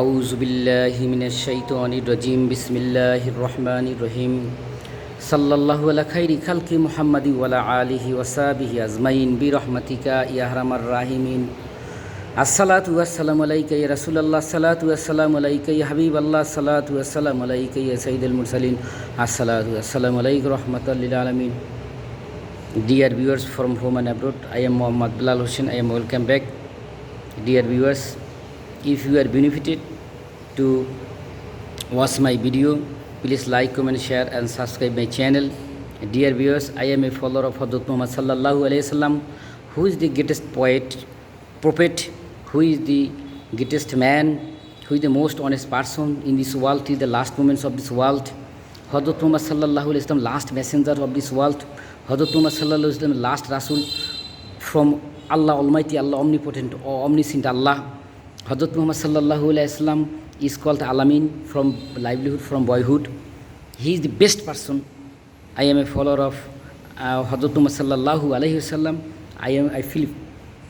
আউযু বিল্লাহি মিনাশ শাইতানির রাজিম, বিসমিল্লাহির রহমানির রহিম। সাল্লাল্লাহু আলা খাইরি খালকি মুহাম্মাদি ওয়ালা আলিহি ওয়াসাবিহি আজমাইন বি রহমাতিকা ইয়া আরহামার রাহিমিন। আসসালাতু ওয়াসসালামু আলাইকা ইয়া রাসূলুল্লাহ সাল্লাতু ওয়াসসালামু আলাইকা ইয়া হাবিবাল্লাহ সাল্লাতু ওয়াসসালামু আলাইকা ইয়া সাইয়্যিদুল মুরসালিন। আসসালাতু ওয়াসসালামু আলাইকা রাহমাতাল লিল আলামিন। Dear viewers from home and abroad I am Mohammad Bilal Hossain I am welcome back dear viewers If you are benefited to watch my video, please like, comment, share, and subscribe my channel. Dear viewers, I am a follower of Hadrat Muhammad sallallahu alaihi wasallam, who is the greatest poet, prophet, who is the greatest man, who is the most honest person in this world, till the last moments of this world. Hadrat Muhammad sallallahu alaihi wasallam, last messenger of this world. Hadrat Muhammad sallallahu alaihi wasallam, last Rasul from Allah Almighty, Allah Omnipotent or Omniscient Allah. Wasallam is called Alamin from livelihood, from boyhood. He is the best person. I am a follower of uh, Hadrat Muhammad sallallahu alaihi wasallam. I am. I feel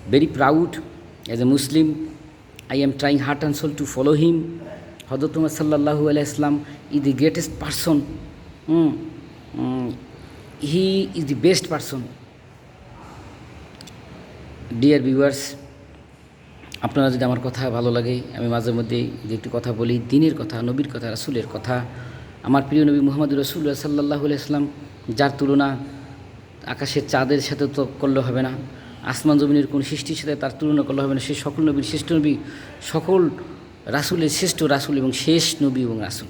very proud as a Muslim. I am trying heart and soul to follow him. Hadrat Muhammad sallallahu alaihi wasallam is the greatest person. Mm, mm, he is the best person. Dear viewers আপনারা যদি আমার কথা ভালো লাগে, আমি মাঝে মধ্যে যে একটি কথা বলি, দিনের কথা, নবীর কথা, রাসুলের কথা, আমার প্রিয় নবী মোহাম্মদ রসুল্লাহ সাল্লাহ ইসলাম যার তুলনা আকাশের চাঁদের সাথে তো করলে হবে না, আসমান জমিনের কোন সৃষ্টির সাথে তার তুলনা করলে হবে না, সে সকল নবীর শ্রেষ্ঠ নবী, সকল রাসুলের শ্রেষ্ঠ রাসুল এবং শেষ নবী এবং রাসুল।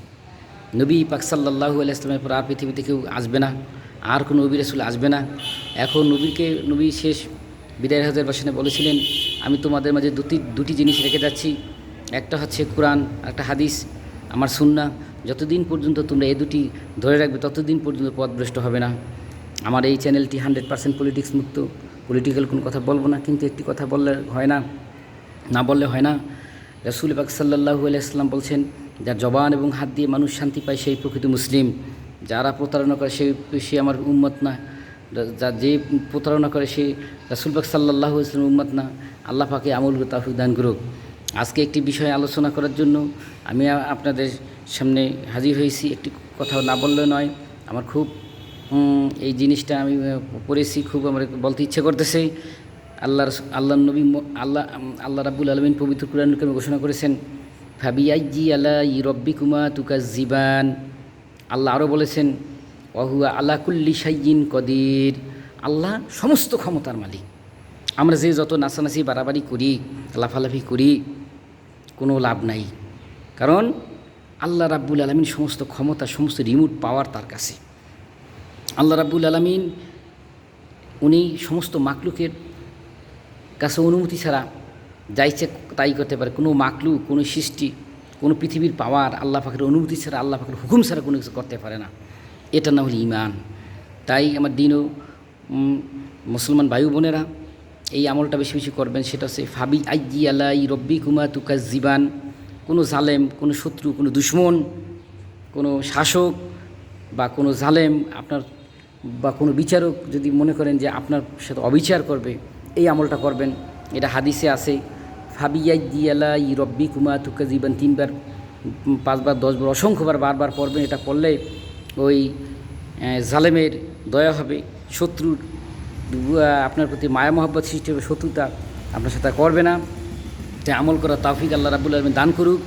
নবী পাক সাল্লাহু আলাইসলামের পর আর পৃথিবীতে কেউ আসবে না, আর কোনো নবী রাসুল আসবে না। এখন নবীকে, নবী শেষ বিদায় হাজার বাসনে বলেছিলেন, আমি তোমাদের মাঝে দুটি দুটি জিনিস রেখে যাচ্ছি। একটা হচ্ছে কোরআন, একটা হাদিস, আমার সুন্না যতদিন পর্যন্ত তোমরা এই দুটি ধরে রাখবে, ততদিন পর্যন্ত পথভ্রষ্ট হবে না। আমার এই চ্যানেলটি হান্ড্রেড পার্সেন্ট পলিটিক্স মুক্ত পলিটিক্যাল কোনো কথা বলব না, কিন্তু একটি কথা বললে হয় না না বললে হয় না। রসুল পাক সাল্লাহু আলাইসাল্লাম বলছেন যার জবান এবং হাত দিয়ে মানুষ শান্তি পায়, সেই প্রকৃত মুসলিম। যারা প্রতারণা করে সেই সে আমার উম্মত না। যা যে প্রতারণা করে সে রাসুল পাক সাল্লাহ ইসলাম উম্মত না আল্লাহ পাকে আমল তাফিক দান করুক। আজকে একটি বিষয়ে আলোচনা করার জন্য আমি আপনাদের সামনে হাজির হয়েছি। একটি কথা না বললে নয়, আমার খুব এই জিনিসটা আমি পড়েছি, খুব আমার বলতে ইচ্ছে করতেছে। আল্লাহ আল্লাহ নবী আল্লাহ আল্লাহ রাব্বুল আলমিন পবিত্র কুরআনকে ঘোষণা করেছেন ফাবিয়াইজি আলা ই রব্বি কুমা তুকা জিবান আল্লাহ আরও বলেছেন অহুয়া আল্লাহ কুল্লি সাইয়িন কদির। আল্লাহ সমস্ত ক্ষমতার মালিক। আমরা যে যত নাচানাচি, বাড়াবাড়ি করি, লাফালাফি করি, কোনো লাভ নাই। কারণ আল্লাহ রাব্বুল আলমিন সমস্ত ক্ষমতা, সমস্ত রিমোট পাওয়ার তার কাছে। আল্লাহ রাব্বুল আলমিন উনি সমস্ত মাকলুকের কাছে অনুমতি ছাড়া যা ইচ্ছে তাই করতে পারে। কোনো মাকলু কোনো সৃষ্টি, কোনো পৃথিবীর পাওয়ার আল্লাহ পাখির অনুমতি ছাড়া, আল্লাহ পাখির হুকুম ছাড়া কোনো কিছু করতে পারে না। এটা না হলে ইমান তাই আমার দিনও মুসলমান ভাই বোনেরা, এই আমলটা বেশি বেশি করবেন, সেটা হচ্ছে, ফাবি আইজি আলাই রব্বি কুমা তুকা জীবান কোনো জালেম, কোনো শত্রু, কোনো দুশ্মন, কোনো শাসক বা কোনো জালেম, আপনার বা কোনো বিচারক যদি মনে করেন যে আপনার সাথে অবিচার করবে, এই আমলটা করবেন। এটা হাদিসে আছে ফাবিয়াই দিয়ালা ই রব্বি কুমা তুকা জীবন তিনবার পাঁচবার, দশবার, অসংখ্যবার, বারবার পড়বেন, এটা পড়লে ওই জালেমের দয়া হবে, শত্রুর আপনার প্রতি মায়া মহব্বত সৃষ্টি হবে, শত্রুতা আপনার সাথে করবে না। তাই আমল করা তাফিক আল্লাহ রাবুল আলমী দান করুক।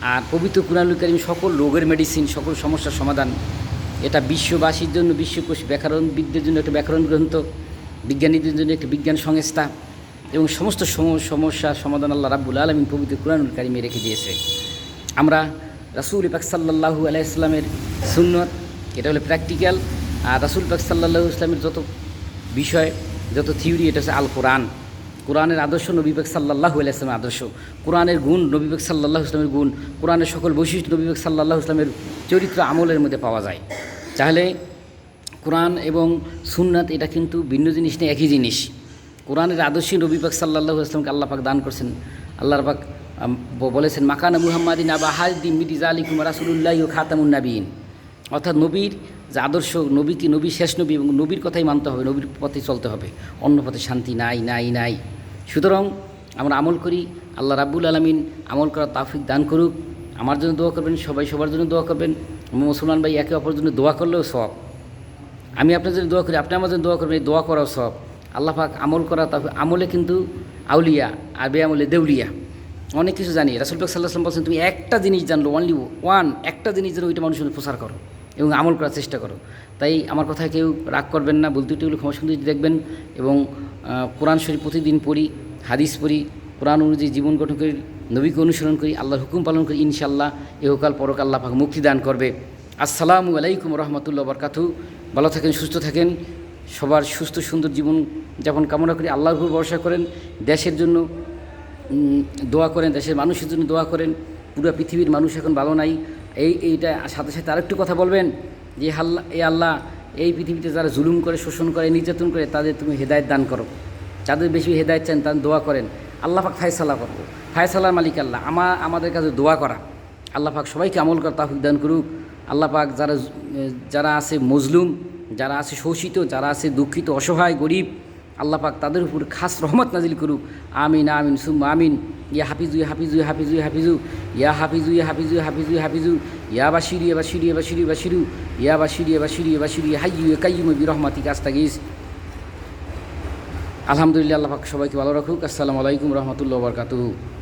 আর পবিত্র কুরআনুল সকল রোগের মেডিসিন সকল সমস্যার সমাধান, এটা বিশ্ববাসীর জন্য, বিশ্বকোষ ব্যাকরণবিদদের জন্য একটা ব্যাকরণ গ্রন্থ, বিজ্ঞানীদের জন্য একটা বিজ্ঞান সংস্থা এবং সমস্ত সম- সমস্যার সমাধান আল্লাহ রাব্বুল আলমিন পবিত্র কুরআনুল কারিমে রেখে দিয়েছে। আমরা রাসুল পাক সাল্লাহু আলাইসলামের সুন্নত, এটা হলো প্র্যাকটিক্যাল আর রাসুল পাক সাল্লাহু ইসলামের যত বিষয়, যত থিওরি এটা হচ্ছে আল কোরআন কোরআনের আদর্শ নবীবেক সাল্লাহ ইসলামের আদর্শ। কোরআনের গুণ নবীবেক সাল্লাহ ইসলামের গুণ কোরআনের সকল বৈশিষ্ট্য নবীবেক সাল্লাহ ইসলামের চরিত্র আমলের মধ্যে পাওয়া যায়। তাহলে কোরআন এবং সুন্নাত, এটা কিন্তু ভিন্ন জিনিস নেই একই জিনিস। কোরআনের আদর্শী নবী পাক সাল্লাহ ইসলামকে আল্লাহ পাক দান করছেন। আল্লাহ পাক বলেছেন, মাকানা মুহাম্মাদিন আবা হাজদি কুমার রাসুল্লাহ ও খাতামুন নাবিন অর্থাৎ নবীর যে আদর্শ নবীকে নবী শেষ নবী এবং নবীর কথাই মানতে হবে, নবীর পথে চলতে হবে, অন্য পথে শান্তি নাই নাই নাই। সুতরাং আমরা আমল করি, আল্লাহ রাব্বুল আলমিন আমল করার তাফিক দান করুক। আমার জন্য দোয়া করবেন, সবাই সবার জন্য দোয়া করবেন। মুসলমান ভাই একে অপরের জন্য দোয়া করলেও সব। আমি আপনার জন্য দোয়া করি, আপনি আমার জন্য দোয়া করবেন, এই দোয়া করাও সব। আল্লাহ পাক আমল করা তারপর আমলে কিন্তু আউলিয়া আর বে আমলে দেউলিয়া। অনেক কিছু জানি। রাসুল পাক সাল্লাহ সাল্লাম বলছেন, তুমি একটা জিনিস জানলো অনলি ওয়ান একটা জিনিস যেন ওইটা মানুষের প্রচার করো এবং আমল করার চেষ্টা করো। তাই আমার কথা কেউ রাগ করবেন না, বলতে একটু ক্ষমা সুন্দর দেখবেন এবং কোরআন শরীফ প্রতিদিন পড়ি, হাদিস পড়ি, কোরআন অনুযায়ী জীবন গঠন করি, নবীকে অনুসরণ করি, আল্লাহর হুকুম পালন করি ইনশাল্লাহ এহকাল পরক আল্লাহ পাক মুক্তি দান করবে। আসসালামু আলাইকুম রহমতুল্লাহ বরকাতু ভালো থাকেন, সুস্থ থাকেন। সবার সুস্থ সুন্দর জীবন যাপন কামনা করি। আল্লাহর ভরসা করেন। দেশের জন্য দোয়া করেন, দেশের মানুষের জন্য দোয়া করেন। পুরো পৃথিবীর মানুষ এখন ভালো নাই। এই, এইটা, সাথে সাথে আরেকটু কথা বলবেন যে হাল্লা এ আল্লাহ, এই পৃথিবীতে যারা জুলুম করে, শোষণ করে, নির্যাতন করে, তাদের তুমি হেদায়ত দান করো। যাদের বেশি হেদায়ত চান, তাদের দোয়া করেন। আল্লাহ পাক ফায়সালা করব ফায়সালার মালিক আল্লাহ। আমা, আমাদের কাছে দোয়া করা। আল্লাহ পাক সবাইকে আমল করা তাফিক দান করুক। আল্লাহ পাক যারা যারা আছে মজলুম, যারা আছে শোষিত, যারা আছে দুঃখিত, অসহায়, গরিব আল্লাহ পাক তাদের উপর খাস রহমত নাজিল করুক। আমিন আমিন, সুম্মা, আমিন। ইয়া হাফিজু ইয়া হাফিজু ইয়া হাফিজু ইয়া হাফিজু। ইয়া হাফিজু ইয়া হাফিজু ইয়া হাফিজু ইয়া হাফিজু। ইয়া বাশির ইয়া বাশির ইয়া বাশির, ইয়া বাশিরু। ইয়া বাশির ইয়া বাশির ইয়া বাশির, ইয়া হাইয়ু ইয়া কাইয়ুম বিরহমাতিকা আস্তাগিস আলহামদুলিল্লাহ, আল্লাহ পাক সবাইকে ভালো রাখুক। আসসালামু আলাইকুম রহমতুল্লাহ বরকাতুহু।